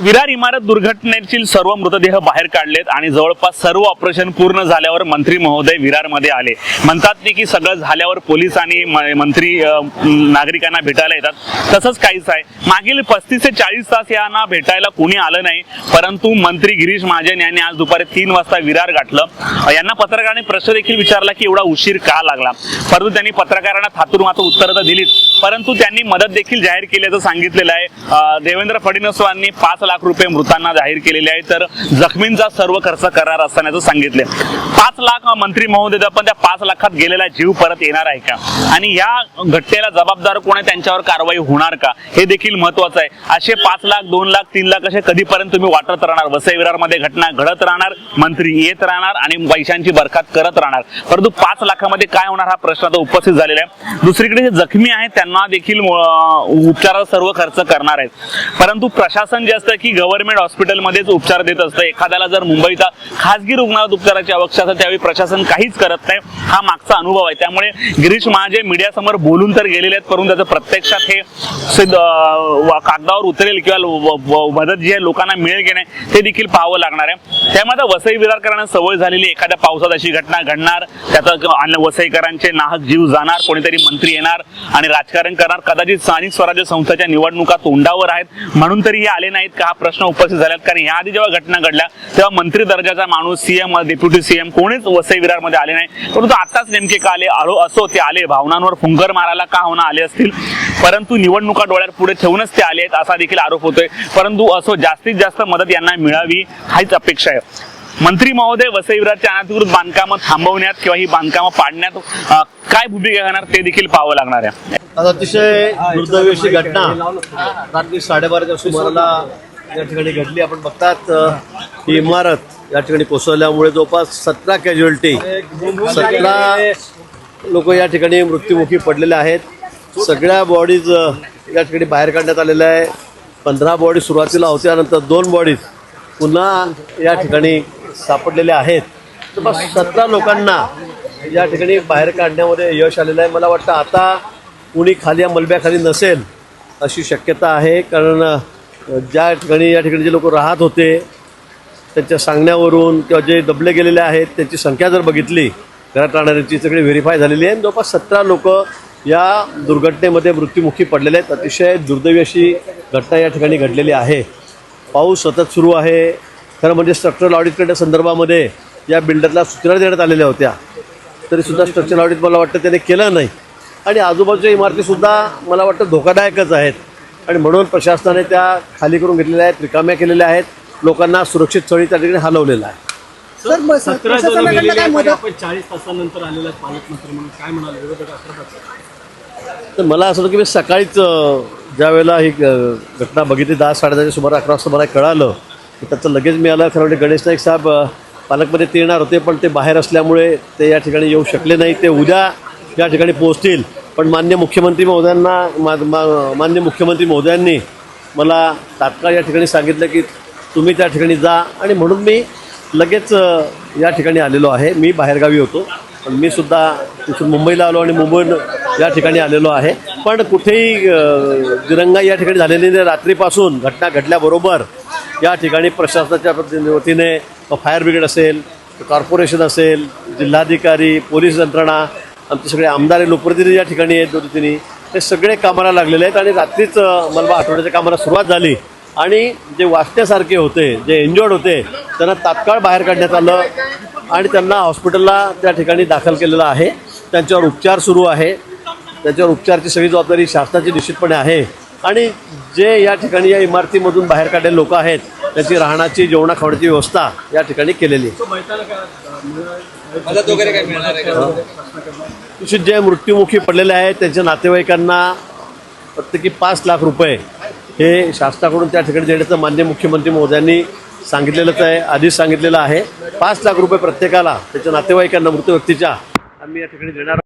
विरार इमारत दुर्घटनेतील सर्व मृतदेह बाहेर काढलेत आणि जवळपास सर्व ऑपरेशन पूर्ण झाल्यावर मंत्री महोदय विरारमध्ये आले. म्हणतात ते की सगळं झाल्यावर पोलीस आणि मंत्री नागरिकांना भेटायला येतात. तसंच काहीच आहे मागील पस्तीस ते चाळीस तास यांना भेटायला कोणी आलं नाही परंतु मंत्री गिरीश महाजन यांनी आज दुपारी तीन वाजता विरार गाठलं. यांना पत्रकारांनी प्रश्न देखील विचारला की एवढा उशीर का लागला? परंतु त्यांनी पत्रकारांना थातूर मात्र उत्तरं तर दिलीच परंतु त्यांनी मदत देखील जाहीर केल्याचं सांगितलेलं आहे. देवेंद्र फडणवीसांनी पाच लाख रुपये मृतांना जाहीर केलेले आहे तर जखमींचा सर्व खर्च करणार असतानाचं सांगितले. पाच लाख मंत्री महोदय पण त्या पाच लाखात गेलेला जीव परत येणार आहे का? आणि या घटनेला जबाबदार कोण आहे? त्यांच्यावर कारवाई होणार का? हे देखील महत्वाचं आहे. असे पाच लाख दोन लाख तीन लाख असे कधीपर्यंत तुम्ही वाटत राहणार? वसई विरारमध्ये घटना घडत राहणार मंत्री येत राहणार आणि पैशांची बरखात करत राहणार. परंतु पाच लाखामध्ये काय होणार हा प्रश्न आता उपस्थित झालेला आहे. दुसरीकडे जे जखमी आहेत त्यांना देखील उपचाराचा सर्व खर्च करणार आहेत. परंतु प्रशासन जे असतं की गव्हर्नमेंट हॉस्पिटलमध्येच उपचार देत असतं. एखाद्याला जर मुंबईचा खासगी रुग्णालयात उपचाराची आवश्यकता असेल, त्यावेळी प्रशासन काहीच करत नाही. हा मागचा अनुभव आहे. त्यामुळे गिरीश महाजन मीडियासमोर बोलून तर गेलेले आहेत परंतु त्याचं प्रत्यक्षात हे कागदावर उतरेल किंवा मदत जी आहे लोकांना मिळेल की नाही ते देखील पाहावं लागणार आहे. त्यामध्ये वसई वसई विरारकरांना सवय झालेली एखाद्या पावसात अशी घटना घडणार त्याचा वसईकरांचे नाहक जीव जाणार कोणीतरी मंत्री येणार आणि राजकारण करणार. कदाचित स्थानिक स्वराज्य संस्थेच्या निवडणुका तोंडावर आहेत. म्हणून तरी हे आले नाहीत का? हा प्रश्न उपस्थित झाल्यात कारण याआधी जेव्हा घटना घडल्या तेव्हा मंत्री दर्जाचा माणूस सीएम डेप्युटी सीएम कोणीच वसई विरारमध्ये आले नाही. परंतु आताच नेमके का आले? आलो असो ते आले. भावनांवर फुंकर मारायला का होणार आले असतील? परंतु निवडणुका डोळ्यात पुढे ठेवूनच ते आले आहेत असा देखील आरोप होतोय. परंतु असो जास्तीत जास्त मदत यांना मिळावी हाच अपेक्षा आहे. मंत्री महोदय वसई विरारच्या अनाधिकृत बांधकामं थांबवण्यात किंवा ही बांधकामं पाडण्यात काय भूमिका घेणार ते देखील पाहावं लागणार आहे. अतिशय दुर्दैवी अशी घटना रात्री साडेबाराच्या सुमाराला या ठिकाणी घडली. आपण बघतात ही इमारत या ठिकाणी कोसळल्यामुळे जवळपास सतरा कॅज्युअल्टी सतरा लोक या ठिकाणी मृत्युमुखी पडलेले आहेत. सगळ्या बॉडीज या ठिकाणी बाहेर काढण्यात आलेल्या आहे. पंधरा बॉडी सुरुवातीला होत्या नंतर दोन बॉडीज पुन्हा या ठिकाणी सापडलेल्या आहेत. जवळपास सतरा लोकांना या ठिकाणी बाहेर काढण्यामध्ये यश आलेलं आहे. मला वाटतं आता कुणी खाली या मलब्याखाली नसेल अशी शक्यता आहे कारण ज्या ठिकाणी या ठिकाणी जे लोक राहत होते त्यांच्या सांगण्यावरून किंवा जे दबले गेलेले आहेत त्यांची संख्या जर बघितली घरात राहणाऱ्यांची सगळी व्हेरीफाय झालेली आहे. आणि जवळपास सतरा लोक या दुर्घटनेमध्ये मृत्युमुखी पडलेले आहेत. अतिशय दुर्दैवी अशी घटना या ठिकाणी घडलेली आहे. पाऊस सतत सुरू आहे. खरं म्हणजे स्ट्रक्चरल ऑडिटकडे संदर्भामध्ये या बिल्डरला सूचना देण्यात आलेल्या होत्या. तरीसुद्धा स्ट्रक्चरल ऑडिट मला वाटतं त्याने केलं नाही. आणि आजूबाजूच्या इमारतीसुद्धा मला वाटतं धोकादायकच आहेत. आणि म्हणून प्रशासनाने त्या खाली करून घेतलेल्या आहेत रिकाम्या केलेल्या आहेत. लोकांना सुरक्षित स्थळी त्या ठिकाणी हलवलेलं आहे सर मग प्रशासनाकडनं काय मदत? चाळीस तासानंतर आलेला पालकमंत्री म्हणून. काय म्हणाले विरोधक आक्रमक तर मला असं होतं की मी सकाळीच ज्या वेळेला ही घटना बघितली दहा साडेदहाच्या सुमारे अकरा वाजता मला कळालं की त्याचं लगेच मी आलं. खरं म्हणजे गणेश नाईक साहेब पालकमध्ये ते येणार होते पण ते बाहेर असल्यामुळे ते या ठिकाणी येऊ शकले नाही. ते उद्या या ठिकाणी पोहोचतील. पण मान्य मुख्यमंत्री महोदयांना मा- मा- मान्य मुख्यमंत्री महोदयांनी मला तात्काळ या ठिकाणी सांगितलं की तुम्ही त्या ठिकाणी जा आणि म्हणून मी लगेच या ठिकाणी आलेलो आहे. मी बाहेरगावी होतो पण मी सुद्धा तिथून मुंबईला आलो आणि मुंबईहून या ठिकाणी आलेलो आहे. पण कुठेही अ, दिरंगाई या ठिकाणी झालेली नाही. रात्रीपासून घटना घडल्याबरोबर या ठिकाणी प्रशासनाच्या वतीने फायर ब्रिगेड असेल कॉर्पोरेशन असेल जिल्हाधिकारी पोलीस यंत्रणा आमचे सगळे आमदार लोकप्रतिनिधी या ठिकाणी आहेत दोन्ही तिन्ही. ते सगळे कामाला लागलेले आहेत आणि रात्रीच मलबा आठवड्याच्या कामाला सुरुवात झाली. आणि जे वाचण्यासारखे होते जे इंजर्ड होते त्यांना तात्काळ बाहेर काढण्यात आलं आणि त्यांना हॉस्पिटलला त्या ठिकाणी दाखल केलेलं आहे. त्यांच्यावर उपचार सुरू आहे. त्यांच्यावर उपचारची सगळी जबाबदारी शासनाची निश्चितपणे आहे. आणि जे या ठिकाणी या इमारतीमधून बाहेर काढलेले लोक आहेत त्याची राहण्याची जेवणा खावण्याची व्यवस्था या ठिकाणी केलेली आहे. जे मृत्युमुखी पडलेले आहेत. त्यांच्या नातेवाईकांना प्रत्येकी पाच लाख रुपये हे शासनाकडून त्या ठिकाणी देण्याचं मान्य मुख्यमंत्री महोदयांनी सांगितलेलंच आहे आधीच सांगितलेलं आहे. पाच लाख रुपये प्रत्येकाला त्याच्या नातेवाईकांना मृत व्यक्तीच्या आम्ही या ठिकाणी देणार